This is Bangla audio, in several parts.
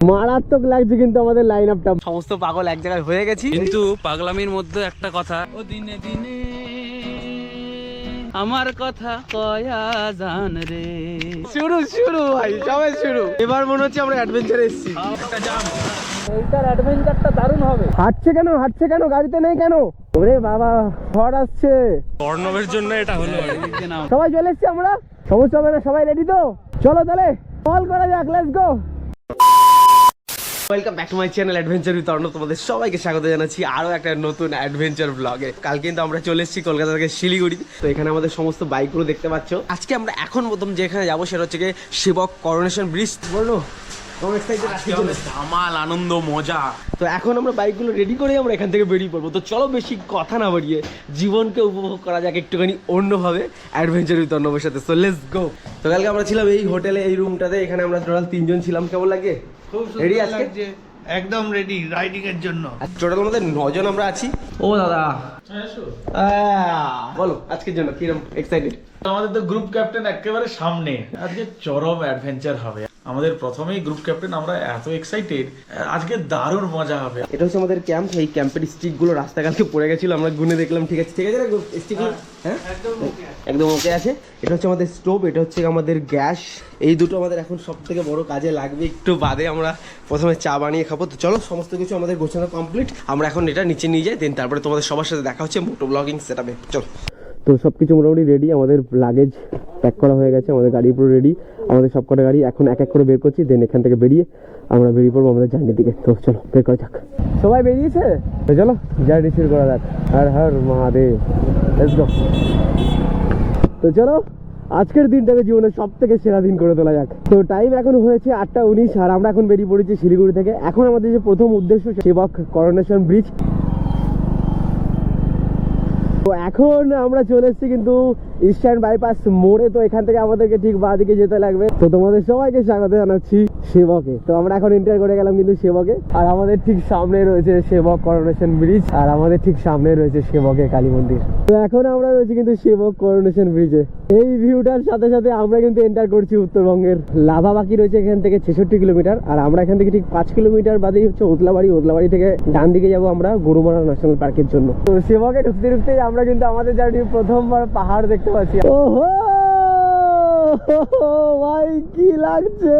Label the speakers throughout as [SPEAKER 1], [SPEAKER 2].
[SPEAKER 1] মারাত্মক লাগছে কিন্তু আমাদের লাইন আপটা সমস্ত পাগল এক জায়গায় হয়ে গেছি।
[SPEAKER 2] কিন্তু পাগলামির মধ্যে একটা কথা। ও দিনে দিনে আমার কথা কয়া জান রে।
[SPEAKER 1] শুরু শুরু ভাই সবাই শুরু। এবার মনে হচ্ছে আমরা অ্যাডভেঞ্চারে এসেছি।
[SPEAKER 2] এইটার অ্যাডভেঞ্চারটা দারুণ হবে।
[SPEAKER 1] হাঁটছে কেন? হাঁটছে কেন? গাড়িতে নেই কেন? ওরে বাবা ঝড় আসছে।
[SPEAKER 3] অর্ণবের জন্য এটা হলো
[SPEAKER 1] সবাই চলে এসছি আমরা। সমস্যা হবে না সবাই রেডি তো? চলো তাহলে কল করা যাক let's go welcome back to my channel adventure with Arnab তোমাদের সবাইকে স্বাগত জানাচ্ছি আরও একটা নতুন অ্যাডভেঞ্চার ব্লগে কাল কিন্তু আমরা চলে এসেছি কলকাতা থেকে শিলিগুড়ি। তো এখানে আমাদের সমস্ত বাইকগুলো দেখতে পাচ্ছ। আজকে আমরা এখন প্রথম যেখানে যাব সেটা হচ্ছে গিয়ে শিবক করোনেশন ব্রিজ বলো?
[SPEAKER 3] ধামাল আনন্দ মজা।
[SPEAKER 1] তো এখন আমরা বাইকগুলো রেডি করে আমরা এখান থেকে বেরিয়ে পড়ব। তো চলো বেশি কথা না বাড়িয়ে জীবনকে উপভোগ করা যাক একটুখানি অন্যভাবে অ্যাডভেঞ্চার উইথ অর্ণবের সাথে। সো লেটস গো তো কালকে আমরা ছিলাম এই হোটেলে এই রুমটাতে এখানে আমরা টোটাল তিনজন ছিলাম। কেমন লাগে? রেডি আজকে?
[SPEAKER 4] একদম রেডি রাইডিং এর জন্য।
[SPEAKER 1] টোটাল আমাদের নজন আমরা আছি। ও দাদা। আহ, বলো আজকের জন্য কীরকম এক্সাইটেড
[SPEAKER 4] আমাদের তো গ্রুপ ক্যাপ্টেন একেবারে সামনে। আজকে চরম অ্যাডভেঞ্চার হবে। আমাদের প্রথমেই গ্রুপ ক্যাপ্টেন আমরা এত এক্সাইটেড আজকে দারুণ মজা হবে।
[SPEAKER 1] এটা হচ্ছে আমাদের ক্যাম্প এই ক্যাম্পের স্টিকগুলো রাস্তা কালকে পড়ে গেছিল আমরা গুনে দেখলাম ঠিক আছে? ঠিক আছে স্টিকগুলো হ্যাঁ একদম ওকে আছে। এটা হচ্ছে আমাদের স্টোভ এটা হচ্ছে আমাদের গ্যাস। এই দুটো আমাদের এখন সব থেকে বড় কাজে লাগবে। একটু বাদে আমরা প্রথমে চা বানিয়ে খাব। তো চলো, সমস্ত কিছু আমাদের গোছানো কমপ্লিট আমরা এখন এটা নিচে নিয়ে যাই দেন তারপরে তোমাদের সবার সাথে দেখা হচ্ছে মোটো ব্লগিং সেট সেটাপে চলো। তো সব কিছু মোটামুটি রেডি আমাদের লাগেজ প্যাক করা হয়ে গেছে, আমাদের গাড়ি পুরো রেডি আমাদের সব কটা গাড়ি এখন এক এক করে বের করছি দেন এখান থেকে বেরিয়ে আমরা বেরিয়ে পড়ব আমাদের জার্নির দিকে। তো চলো, বের করা যাক। সবাই বেরিয়েছে? চলো জার্নি শুরু করা যাক। হর হর মহাদেব তো চলো, আজকের দিনটাকে জীবনের সব থেকে সেরা দিন করে তোলা যাক। তো টাইম এখন হয়েছে আটটা উনিশ, আর আমরা এখন বেরিয়ে পড়েছি শিলিগুড়ি থেকে। এখন আমাদের যে প্রথম উদ্দেশ্য, সেবক করোনেশন ব্রিজ। তো এখন আমরা চলে এসেছি কিন্তু ইস্টার্ন বাইপাস মোড়ে, তো এখান থেকে আমাদেরকে ঠিক বাঁ দিকে যেতে লাগবে। তো তোমাদের সবাইকে স্বাগত জানাচ্ছি সেবকে তো আমরা এখন এন্টার করে গেলাম কিন্তু সেবকে আর আমাদের ঠিক সামনে রয়েছে সেবক করোনেশন ব্রিজ আর আমাদের ঠিক সামনে রয়েছে সেবকে কালী মন্দির। তো এখন আমরা রয়েছি কিন্তু সেবক করোনেশন ব্রিজে এই ভিউটার সাথে সাথে আমরা কিন্তু এন্টার করছি উত্তরবঙ্গের লাভা বাকি রয়েছে এখান থেকে ছেষট্টি কিলোমিটার, আর আমরা এখান থেকে ঠিক পাঁচ কিলোমিটার বাদেই হচ্ছে ওদলাবাড়ি ওদলাবাড়ি থেকে ডান দিকে যাব আমরা গরুমারা ন্যাশনাল পার্কের জন্য। তো সেবকে ঢুকতে ঢুকতে আমরা কিন্তু আমাদের জার্নি প্রথমবার পাহাড় দেখতে পাচ্ছি ওহো ভাই কি লাগছে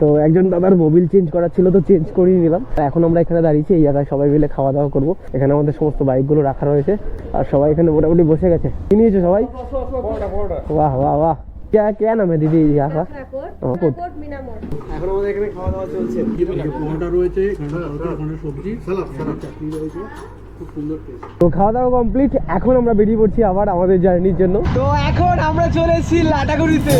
[SPEAKER 1] তো একজন দাদার মোবিল চেঞ্জ করার ছিল তো চেঞ্জ করিয়ে নিলাম তা এখন আমরা এখানে দাঁড়িয়েছি এই জায়গায় সবাই মিলে খাওয়া দাওয়া করবো এখানে আমাদের সমস্ত বাইকগুলো রাখা রয়েছে আর সবাই এখানে মোটামুটি বসে গেছে কি নিয়েছো সবাই বাহ বাহ বাহ क्या क्या नाम है दीदी यहाँ का
[SPEAKER 5] ঠাকুর
[SPEAKER 1] हाँ, कोट।
[SPEAKER 5] কোট মিনামোর
[SPEAKER 1] এখন আমাদের এখানে খাওয়া দাওয়া চলছে তো খাওয়া দাওয়া কমপ্লিট এখন আমরা বেরিয়ে পড়ছি আবার আমাদের জার্নির জন্য। তো এখন আমরা চলে এসেছি লাটাগুড়িতে।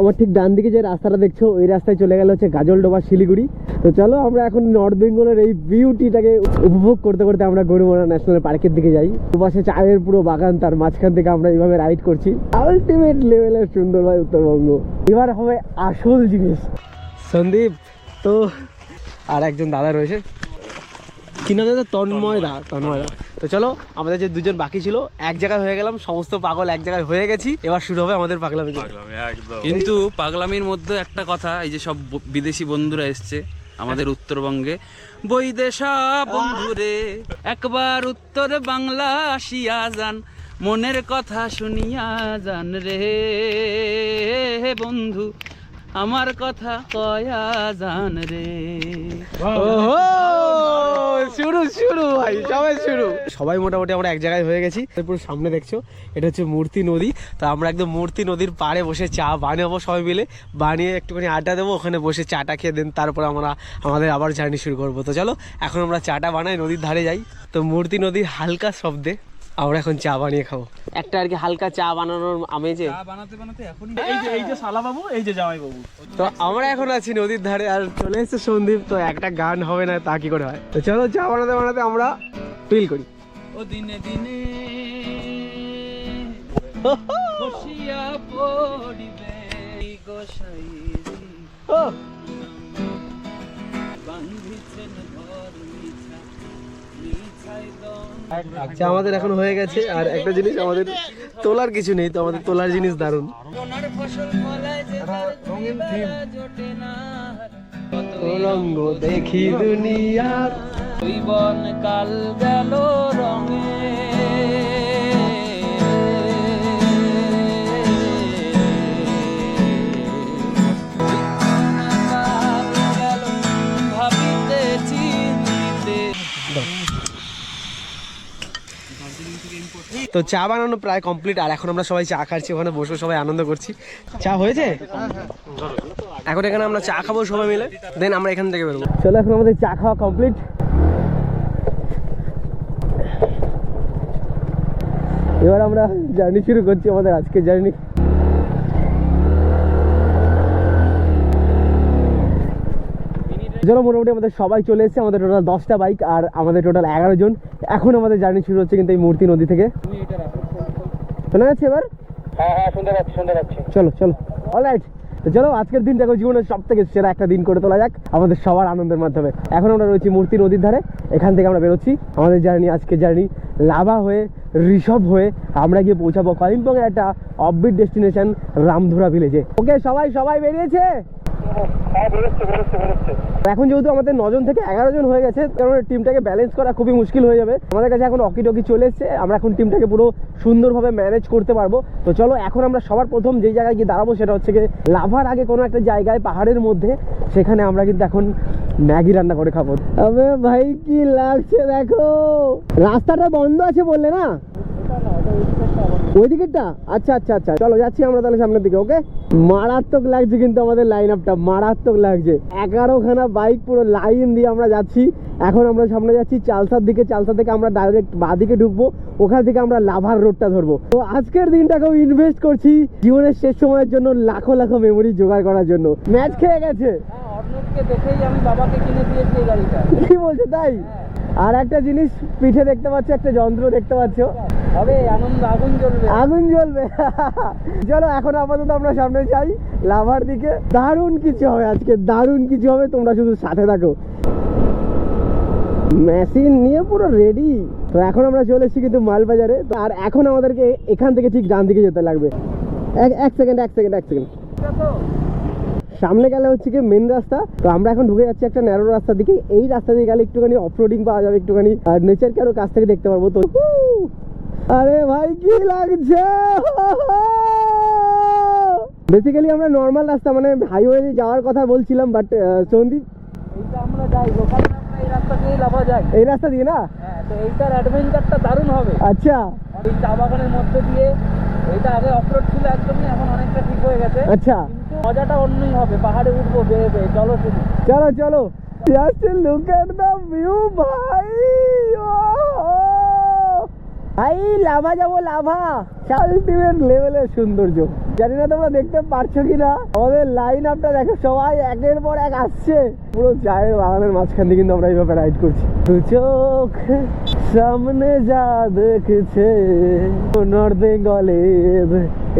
[SPEAKER 1] আমার ঠিক ডান দিকে যে রাস্তাটা দেখছ, ওই রাস্তায় চলে গেল হচ্ছে গাজলডোবা শিলিগুড়ি। তো চলো আমরা এখন নর্থ বেঙ্গলের এই বিউটিটাকে উপভোগ করতে করতে আমরা গরুমারা ন্যাশনাল পার্কের দিকে যাই। দুপাশে চায়ের পুরো বাগান, তার মাঝখান থেকে আমরা এইভাবে রাইড করছি। আলটিমেট লেভেলের সুন্দর ভাই উত্তরবঙ্গ। এবার হবে আসল জিনিস। সন্দীপ, তো আর একজন দাদা রয়েছে। কি নাম দাদা? তন্ময় দা তন্ময় দা। তো চলো আমাদের যে দুজন বাকি ছিল এক জায়গায় হয়ে গেলাম সমস্ত পাগল এক জায়গায় হয়ে গেছি। এবার শুরু হবে আমাদের পাগলামি
[SPEAKER 2] কিন্তু পাগলামির মধ্যে একটা কথা এই যে সব বিদেশি বন্ধুরা এসছে আমাদের উত্তরবঙ্গে। বৈদেশা বন্ধুরে একবার উত্তর বাংলা আসিয়া যান মনের কথা শুনিয়া যান রে বন্ধু। আমার কথা কয়া যান রে।
[SPEAKER 1] শুরু শুরু ভাই সবাই শুরু। সবাই মোটামুটি আমরা এক জায়গায় হয়ে গেছি। পুরো সামনে দেখছ এটা হচ্ছে মূর্তি নদী। তো আমরা একদম মূর্তি নদীর পাড়ে বসে চা বানাবো সবাই মিলে। বানিয়ে একটুখানি আড্ডা দেবো ওখানে বসে চাটা খেয়ে দেন তারপর আমরা আমাদের আবার জার্নি শুরু করব। তো চলো এখন আমরা চাটা বানাই নদীর ধারে যাই। তো মূর্তি নদীর হালকা শব্দে। আমরা এখন চা বানিয়ে খাব। একটা আর কি হালকা চা বানানোর আমেজে
[SPEAKER 2] বানাতে বানাতে এখন
[SPEAKER 4] এই যে এই যে শালা বাবু এই যে জামাই বাবু
[SPEAKER 1] তো আমরা এখন আছি নদীর ধারে আর চলে এসেছে সন্দীপ তো একটা গান হবে না তা কি করে হয়? তো চলো চা বানাতে বানাতে আমরা ফিল করি।
[SPEAKER 2] ও দিনে দিনে পড়িবে গোসাই
[SPEAKER 1] ও। আচ্ছা আমাদের এখন হয়ে গেছে আর একটা জিনিস আমাদের তোলার কিছু নেই তো আমাদের তোলার জিনিস দারুণ। দেখি দুনিয়া
[SPEAKER 2] জীবন কাল গেল রঙে।
[SPEAKER 1] তো চা বানানো প্রায় কমপ্লিট আর এখন আমরা সবাই চা খাচ্ছি, ওখানে বসে সবাই আনন্দ করছি। চা হয়েছে? এখন এখানে আমরা চা খাব সবাই মিলে দেন আমরা এখান থেকে বেরোবো। চলো, এখন আমাদের চা খাওয়া কমপ্লিট এবার আমরা জার্নি শুরু করছি, আমাদের আজকে জার্নি চলো মোটামুটি আমাদের সবাই চলে এসেছে আমাদের টোটাল দশটা বাইক আর আমাদের টোটাল এগারো জন। এখন আমাদের জার্নি শুরু হচ্ছে কিন্তু এই মূর্তি নদী থেকে। শোনা যাচ্ছে এবার? হ্যাঁ হ্যাঁ চলো চলো। অলরাইট তো চলো আজকের দিনটাকে জীবনের সব থেকে সেরা একটা দিন করে তোলা যাক আমাদের সবার আনন্দের মাধ্যমে। এখন আমরা রয়েছি মূর্তি নদীর ধারে এখান থেকে আমরা বেরোচ্ছি। আমাদের জার্নি আজকে জার্নি লাভা হয়ে ঋষভ হয়ে আমরা গিয়ে পৌঁছাবো কালিম্পং এর একটা অফবিট ডেস্টিনেশন রামধুরা ভিলেজে ওকে সবাই সবাই বেরিয়েছে? এখন যেহেতু আমাদের নজন থেকে এগারো জন হয়ে গেছে, কারণ টিমটাকে ব্যালেন্স করা খুবই মুশকিল হয়ে যাবে। আমাদের কাছে এখন অকি টকি চলে এসছে, আমরা এখন টিমটাকে পুরো সুন্দরভাবে ম্যানেজ করতে পারব। তো চলো, এখন আমরা সবার প্রথম যেই জায়গায় গিয়ে দাঁড়াবো সেটা হচ্ছে গিয়ে লাভার আগে কোনো একটা জায়গায়, পাহাড়ের মধ্যে, সেখানে আমরা কিন্তু এখন ম্যাগি রান্না করে খাব। আবে ভাই, কি লাগছে দেখো? রাস্তাটা বন্ধ আছে বললে না? ওই দিকেরটা আচ্ছা আচ্ছা আচ্ছা। চলো যাচ্ছি আমরা তাহলে সামনের দিকে ওকে? মারাত্মক লাগছে কিন্তু আমাদের লাইন আপটা মারাত্মক লাগছে। এগারোখানা বাইক পুরো লাইন দিয়ে আমরা যাচ্ছি। এখন আমরা সামনে যাচ্ছি চালসার দিকে চালসা থেকে আমরা ডাইরেক্ট বাদিকে ঢুকবো। ওখান থেকে আমরা লাভার রোডটা ধরবো। তো আজকের দিনটাকেও ইনভেস্ট করছি জীবনের শেষ সময়ের জন্য লাখো লাখো মেমোরি জোগাড় করার জন্য। ম্যাচ খেয়ে গেছে।
[SPEAKER 2] অর্ণবকে দেখেই আমি বাবাকে কিনে দিয়েছি এই গাড়িটা।
[SPEAKER 1] কি বলছো তাই? আর একটা জিনিস পিঠে দেখতে পাচ্ছ একটা যন্ত্র দেখতে পাচ্ছ।
[SPEAKER 2] হবে আনন্দ আগুন জ্বলবে।
[SPEAKER 1] আগুন জ্বলবে। চলো এখন আপাতত আমরা সামনে যাই লাভার দিকে। দারুণ কিছু হবে আজকে দারুণ কিছু হবে তোমরা শুধু সাথে থাকো। মেশিন নিয়ে পুরো রেডি তো এখন আমরা চলে এসেছি কিন্তু মালবাজারে। তো আর এখন আমাদেরকে এখান থেকে ঠিক ডান দিকে যেতে লাগবে। এক এক সেকেন্ড এক সেকেন্ড এক সেকেন্ড সামনে গেলে হচ্ছে কি মেন রাস্তা। তো আমরা এখন ঢুকে যাচ্ছি একটা ন্যারো রাস্তার দিকে। এই রাস্তা দিয়ে গেলে একটুখানি অফরোডিং পাওয়া যাবে একটুখানি আর নেচারকে আরও কাছ থেকে দেখতে পারব। তো আরে ভাই কি লাগছে? বেসিক্যালি আমরা নর্মাল রাস্তা মানে হাইওয়ে যাওয়ার কথা বলছিলাম বাট সন্দীপ
[SPEAKER 2] আমরা যাই এই রাস্তা লাভা যাই।
[SPEAKER 1] এই রাস্তা দিয়ে না?
[SPEAKER 2] হ্যাঁ তো এইটার অ্যাডভেঞ্চারটা দারুণ হবে।
[SPEAKER 1] আচ্ছা।
[SPEAKER 2] এই চা বাগানের মধ্যে দিয়ে এটা আগে অফরোড ছিল একদমই এখন অনেকটা ঠিক হয়ে গেছে।
[SPEAKER 1] আচ্ছা।
[SPEAKER 2] মজাটা অন্যই হবে পাহাড়ে উঠবো বেয়ে বেয়ে চলো শুধু।
[SPEAKER 1] চলো চলো। Just look at the view ভাই। ভাই লাভা যাব লাভা। আলটিমেট লেভেলের সৌন্দর্য। জানি না তোমরা দেখতে পারছ কি না আমাদের লাইন আপটা দেখো সবাই একের পর এক আসছে। পুরো চায়ের বাগানের মাঝখান দিয়ে কিন্তু আমরা এইভাবে রাইড করছি। দু চোখ। সামনে যা দেখছে নর্থ বেঙ্গলের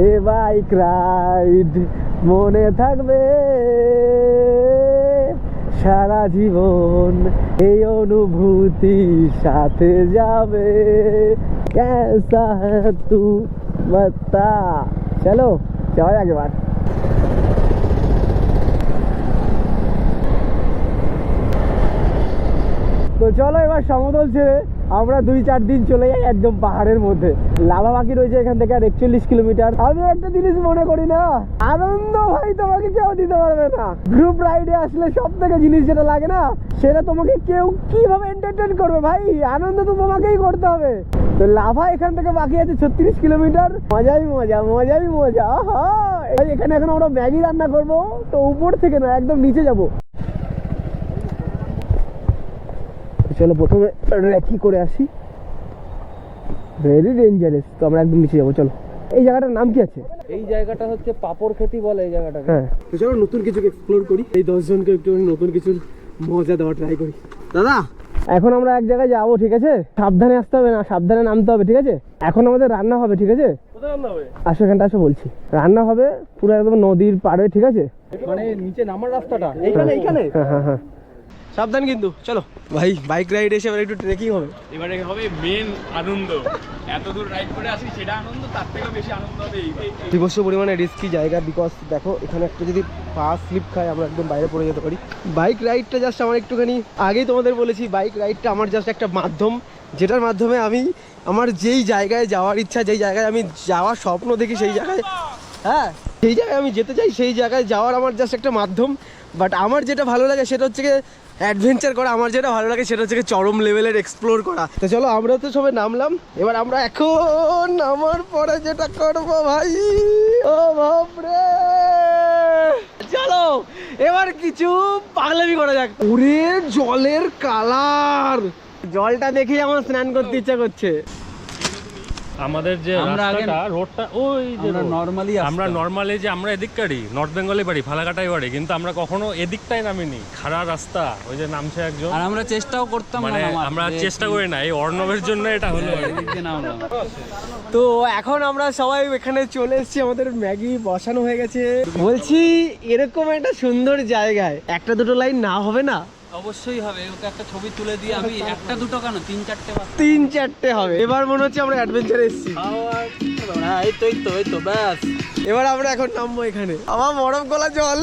[SPEAKER 1] এ বাইক রাইড মনে থাকবে সারা জীবন এই অনুভূতি সাথে যাবে कैसा है तू बता चलो যাওয়া যাক এবার তো চলো এবার সমতল ছেড়ে আমরা দুই চার দিন চলে যাই একদম পাহাড়ের মধ্যে। লাভা বাকি রয়েছে এখান থেকে আর একচল্লিশ কিলোমিটার। আমি একটা জিনিস মনে করি না, আনন্দ ভাই তোমাকে কেউ দিতে পারবে না। গ্রুপ রাইডে আসলে সব থেকে জিনিস যেটা লাগে না, সেটা তোমাকে কেউ কীভাবে এন্টারটেন করবে ভাই? আনন্দ তো তোমাকেই করতে হবে। তো লাভা এখান থেকে বাকি আছে ছত্রিশ কিলোমিটার। মজাই মজা মজাই মজা! এই এখানে এখন আমরা ম্যাগি রান্না করব, তো উপর থেকে না, একদম নিচে যাব। চলো প্রথমে র্যাকি করে আসি? ভেরি ডেঞ্জারাস তো আমরা একদম নিচে যাব চলো। এই জায়গাটার নাম কি আছে?
[SPEAKER 2] এই জায়গাটা হচ্ছে পাপড় খেতি বলে এই জায়গাটা
[SPEAKER 1] হ্যাঁ। তো চলো নতুন কিছু এক্সপ্লোর করি। এই দশজনকে একটু নতুন কিছু মজা দেওয়া ট্রাই করি। দাদা! এখন আমরা এক জায়গায় যাব ঠিক আছে? সাবধানে আসতে হবে না সাবধানে নামতে হবে ঠিক আছে? এখন আমাদের রান্না হবে ঠিক আছে? আসো এখানটা আসো বলছি। রান্না হবে পুরো একদম নদীর পাড়ে ঠিক আছে?
[SPEAKER 2] মানে নিচে নামার রাস্তাটা?
[SPEAKER 1] এইখানে এইখানে? হ্যাঁ হ্যাঁ হ্যাঁ। সাবধান কিন্তু চলো। ভাই বাইক রাইড এসে এবার একটু ট্রেকিং হবে।
[SPEAKER 3] এবারে হবে মেন আনন্দ। এত দূর রাইড করে আসি সেটা আনন্দ তার থেকে বেশি আনন্দ হবে এই-
[SPEAKER 1] পরিমাণে রিস্কি জায়গা বিকজ দেখো এখানে একটা যদি পা স্লিপ খায় আমরা একদম বাইরে পড়ে যেতে পারি। বাইক রাইডটা জাস্ট আমার একটুখানি আগেই তোমাদের বলেছি বাইক রাইডটা আমার জাস্ট একটা মাধ্যম। যেটার মাধ্যমে আমি আমার যেই জায়গায় যাওয়ার ইচ্ছা যেই জায়গায় আমি যাওয়ার স্বপ্ন দেখি সেই জায়গায় হ্যাঁ সেই জায়গায় আমি যেতে চাই সেই জায়গায় যাওয়ার আমার জাস্ট একটা মাধ্যম। বাট আমার যেটা ভালো লাগে সেটা হচ্ছে গিয়ে অ্যাডভেঞ্চার করা, আমার যেটা ভালো লাগে সেটা হচ্ছে চরম লেভেলের এক্সপ্লোর করা। তো চলো, আমরা তো সবাই নামলাম, এবার আমরা এখন নামার পরে যেটা করব ভাই, ও বাপরে! চলো, এবার কিছু পাগলামি করা যাক। ওরে, জলের কালার জলটা দেখে আমার স্নান করতে ইচ্ছা করছে।
[SPEAKER 3] আমাদের যে রাস্তাটা রোডটা ওই যে।
[SPEAKER 2] নর্মালি
[SPEAKER 3] আমরা নর্মালি যে আমরা এদিককারই নর্থ বেঙ্গলে বাড়ি ফালাকাটাই বাড়ি কিন্তু আমরা কখনো এদিকটাই নামিনি খাড়া রাস্তা ওই যে নামছে একজন।
[SPEAKER 2] আর আমরা চেষ্টাও করতাম
[SPEAKER 3] মানে আমরা চেষ্টা করি না এই অর্ণবের জন্য এটা হলো।
[SPEAKER 2] নামলাম।
[SPEAKER 1] তো এখন আমরা সবাই এখানে চলে এসেছি আমাদের ম্যাগি বসানো হয়ে গেছে। বলছি এরকম একটা সুন্দর জায়গায় একটা দুটো লাইন না হবে না?
[SPEAKER 2] অবশ্যই হবে ওকে একটা ছবি তুলে দিয়ে আমি একটা দুটো কেন? তিন চারটে
[SPEAKER 1] তিন চারটে হবে। এবার মনে হচ্ছে আমরা অ্যাডভেঞ্চারে এসেছি।
[SPEAKER 2] হ্যাঁ এই তো এই তো এই তো ব্যাস।
[SPEAKER 1] এবার আমরা এখন নামবো এখানে। আমার বরফ গলা জল।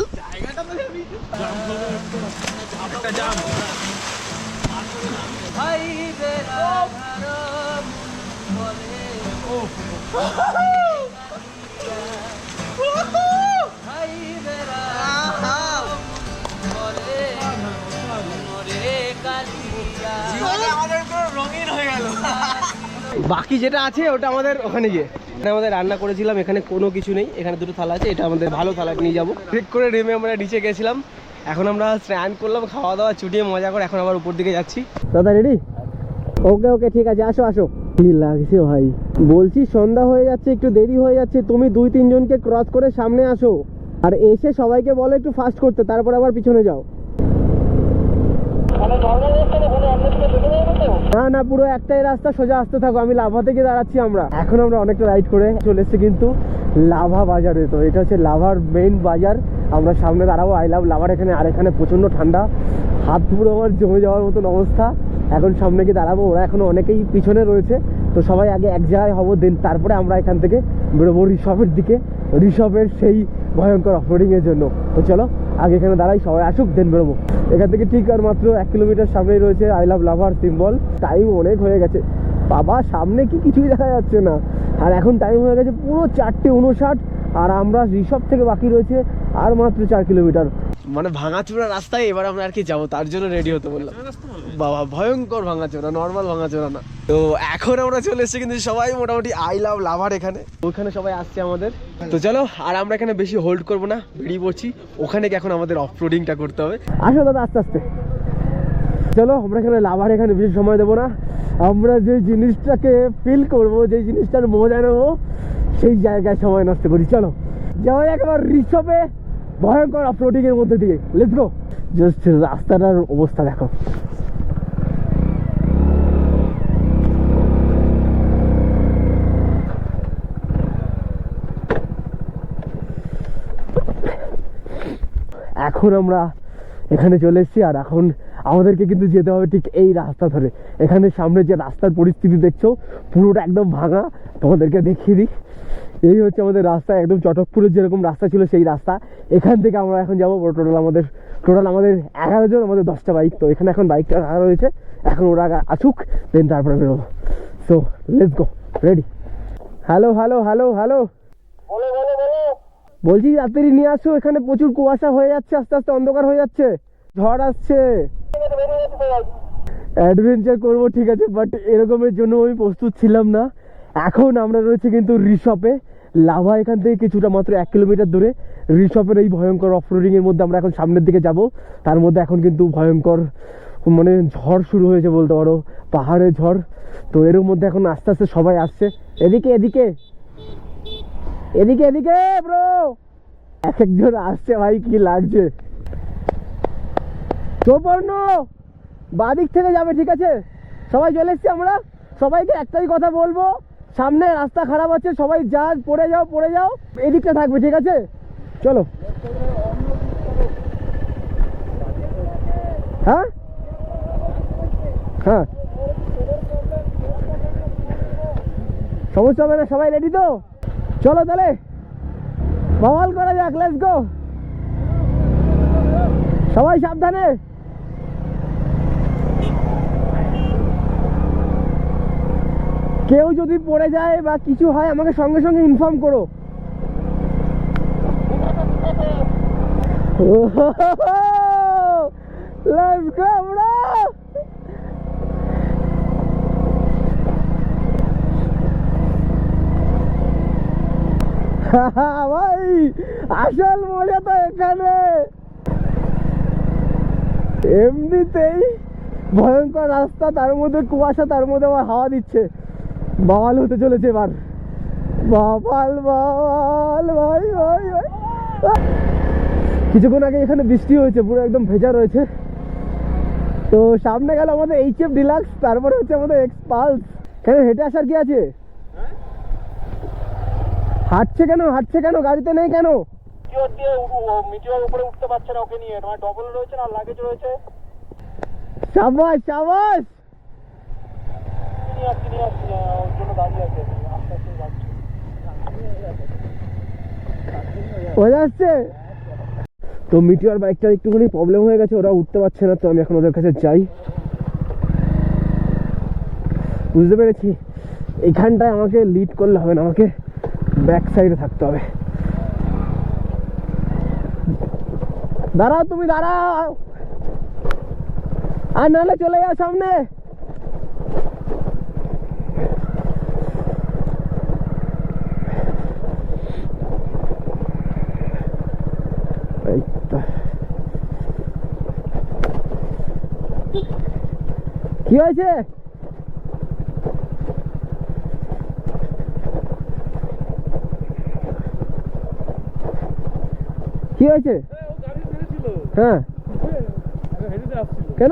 [SPEAKER 1] বাকি যেটা আছে ওটা আমাদের ওখানে গিয়ে। এখানে আমাদের রান্না করেছিলাম এখানে কোনো কিছু নেই এখানে দুটো থালা আছে এটা আমাদের ভালো থালা নিয়ে যাব। ঠিক করে নেমে আমরা নিচে গেছিলাম এখন আমরা স্নান করলাম খাওয়া দাওয়া চুটিয়ে মজা করে এখন আবার উপর দিকে যাচ্ছি। দাদা রেডি ওকে ওকে ঠিক আছে আসো আসো। কি লাগছে ভাই? বলছি সন্ধ্যা হয়ে যাচ্ছে একটু দেরি হয়ে যাচ্ছে তুমি দুই তিনজনকে ক্রস করে সামনে আসো। আর এসে সবাইকে বলো একটু ফাস্ট করতে তারপর আবার পিছনে যাও। না না, পুরো একটাই রাস্তা, সোজা আসতে থাকো, আমি লাভা থেকে দাঁড়াচ্ছি আমরা। এখন আমরা অনেকটা রাইড করে চলে এসেছি কিন্তু লাভা বাজারে। তো এটা হচ্ছে লাভার মেইন বাজার। আমরা সামনে দাঁড়াবো আই লাভ লাভার এখানে, আর এখানে প্রচণ্ড ঠান্ডা। হাত পুরো আমার জমে যাওয়ার মতন অবস্থা। এখন সামনে গিয়ে দাঁড়াবো, ওরা এখনও অনেকেই পিছনে রয়েছে। তো সবাই আগে এক জায়গায় হব দেন তারপরে আমরা এখান থেকে বেরোবো ঋষভের দিকে। ঋষভের সেই ভয়ঙ্কর অফরোডিং এর জন্য। তো চলো আগে এখানে দাঁড়াই, সবাই আসুক দেন বেরোবো। এখান থেকে ঠিক আর মাত্র এক কিলোমিটার সামনেই রয়েছে I love lover symbol time অনেক হয়ে গেছে। বাবা, সামনে কি কিছুই দেখা যাচ্ছে না। আর এখন টাইম হয়ে গেছে পুরো চারটে উনষাট, আর আমরা রিসব থেকে বাকি রয়েছে আর মাত্র চার কিলোমিটার। মানে ভাঙাচোরা রাস্তায় এবার আমরা আর কি যাব তার জন্য রেডি হতে বললাম। বাবা ভয়ঙ্কর ভাঙাচোরা নর্মাল ভাঙাচোরা না। তো এখন আমরা চলে এসেছি কিন্তু সবাই মোটামুটি আই লাভ লাভার এখানে। ওখানে সবাই আসছে আমাদের। তো চলো আর আমরা এখানে বেশি হোল্ড করব না বেরিয়ে পড়ছি। ওখানে কি এখন আমাদের অফ রোডিংটা করতে হবে। আসো দাদা আস্তে আস্তে। চলো আমরা এখানে লাভার এখানে বেশি সময় দেবো না। আমরা যে জিনিসটাকে ফিল করব যে জিনিসটার মজা নেব সেই জায়গায় সময় নষ্ট করি। চলো যাওয়া একবার ঋষভে। ভয়ঙ্কর অফরোডিং এর মধ্যে দিয়ে। লেটস গো জাস্ট রাস্তাটার অবস্থা দেখো। এখন আমরা এখানে চলে এসেছি আর এখন আমাদেরকে কিন্তু যেতে হবে ঠিক এই রাস্তা ধরে। এখানে সামনে যে রাস্তার পরিস্থিতি দেখছ, পুরোটা একদম ভাঙা। তোমাদেরকে দেখিয়ে দিই। এই হচ্ছে আমাদের রাস্তা একদম চটকপুরের যেরকম রাস্তা ছিল সেই রাস্তা। এখান থেকে আমরা এখন যাব টোটাল আমাদের টোটাল আমাদের এগারো জন আমাদের দশটা বাইক তো এখানে এখন বাইকটা রাখা রয়েছে এখন ওরা আসুক দেন তারপরে বেরোবো। So let's go ready hello hello hello hello বলছি রাত্রি নিয়ে আসো এখানে প্রচুর কুয়াশা হয়ে যাচ্ছে আস্তে আস্তে অন্ধকার হয়ে যাচ্ছে। ঝড় আসছে। অ্যাডভেঞ্চার করব ঠিক আছে বাট এরকমের জন্য আমি প্রস্তুত ছিলাম না। এখন আমরা রয়েছে কিন্তু রিসপে। লাভা এখান থেকে কিছুটা মাত্র এক কিলোমিটার দূরে। রিসপের এই ভয়ঙ্কর অফরোডিং এর মধ্যে আমরা এখন সামনের দিকে যাব। তার মধ্যে এখন কিন্তু ভয়ঙ্কর মানে ঝড় শুরু হয়েছে বলতে পারো, পাহাড়ের ঝড়। তো এর মধ্যে এখন আস্তে আস্তে সবাই আসছে। এদিকে এদিকে। এদিকে এদিকে ব্রো এক একজন আসছে, ভাই, কি লাগছে? সুবর্ণ! বাদিক থেকে যাবে, ঠিক আছে? সবাই চলে এসছি আমরা। সবাইকে একটাই কথা বলব। সামনে রাস্তা খারাপ আছে, সবাই যা, পড়ে যাও পড়ে যাও, এদিকটা থাকবে, ঠিক আছে? চলো। হ্যাঁ? হ্যাঁ। সমস্যা হবে না সবাই রেডি তো? চলো তাহলে। বওয়াল করা যাক লেটস গো সবাই সাবধানে। কেউ যদি পড়ে যায় বা কিছু হয়, আমাকে সঙ্গে সঙ্গে ইনফর্ম করো। ভাই, আসল মজা তো এখানে। এমনিতেই ভয়ঙ্কর রাস্তা, তার মধ্যে কুয়াশা, তার মধ্যে আবার হাওয়া দিচ্ছে। বাওয়াল হতে চলেছে এবার। বাবাল বাবাল ভাই ভাই ভাই। কিছুক্ষণ আগে এখানে বৃষ্টি হয়েছে পুরো একদম ভেজা রয়েছে। তো সামনে গেল আমাদের এইচ এফ ডিলাক্স তারপরে হচ্ছে আমাদের এক্স পালস কেন হেঁটে আসার কি আছে? হাঁটছে কেন হাঁটছে কেন গাড়িতে নেই কেন? সাবাস সাবাস! বোঝা যাচ্ছে। তো মিটিওর বাইকটা একটুখানি প্রবলেম হয়ে গেছে, ওরা উঠতে পারছে না, তো আমি এখন ওদের কাছে যাই। বুঝতে পেরেছি? এইখানটায় আমাকে লিড করলে হবে না, আমাকে ব্যাক সাইডে থাকতে হবে। দাঁড়াও তুমি, দাঁড়াও। আর নাহলে চলে যাও সামনে। এই কি হয়েছে কি হয়েছে হ্যাঁ কেন